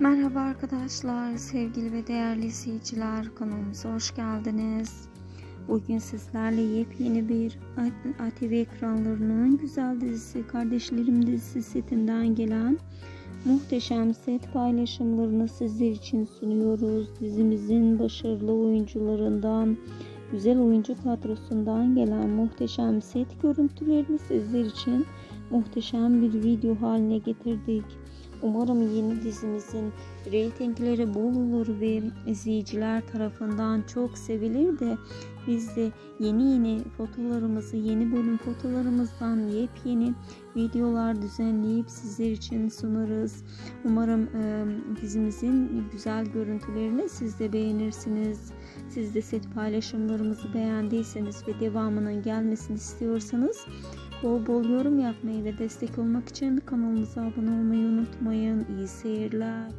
Merhaba arkadaşlar, sevgili ve değerli izleyiciler kanalımıza hoş geldiniz. Bugün sizlerle yepyeni bir ATV ekranlarının güzel dizisi Kardeşlerim dizisi setinden gelen muhteşem set paylaşımlarını sizler için sunuyoruz. Dizimizin başarılı oyuncularından, güzel oyuncu kadrosundan gelen muhteşem set görüntülerini sizler için muhteşem bir video haline getirdik. Umarım yeni dizimizin reytingleri bol olur ve izleyiciler tarafından çok sevilir de biz de yeni yeni fotolarımızı, yeni bölüm fotolarımızdan yepyeni videolar düzenleyip sizler için sunarız. Umarım e, dizimizin güzel görüntülerini siz de beğenirsiniz. Siz de set paylaşımlarımızı beğendiyseniz ve devamının gelmesini istiyorsanız Bol bol yorum yapmayı ve destek olmak için kanalımıza abone olmayı unutmayın. İyi seyirler.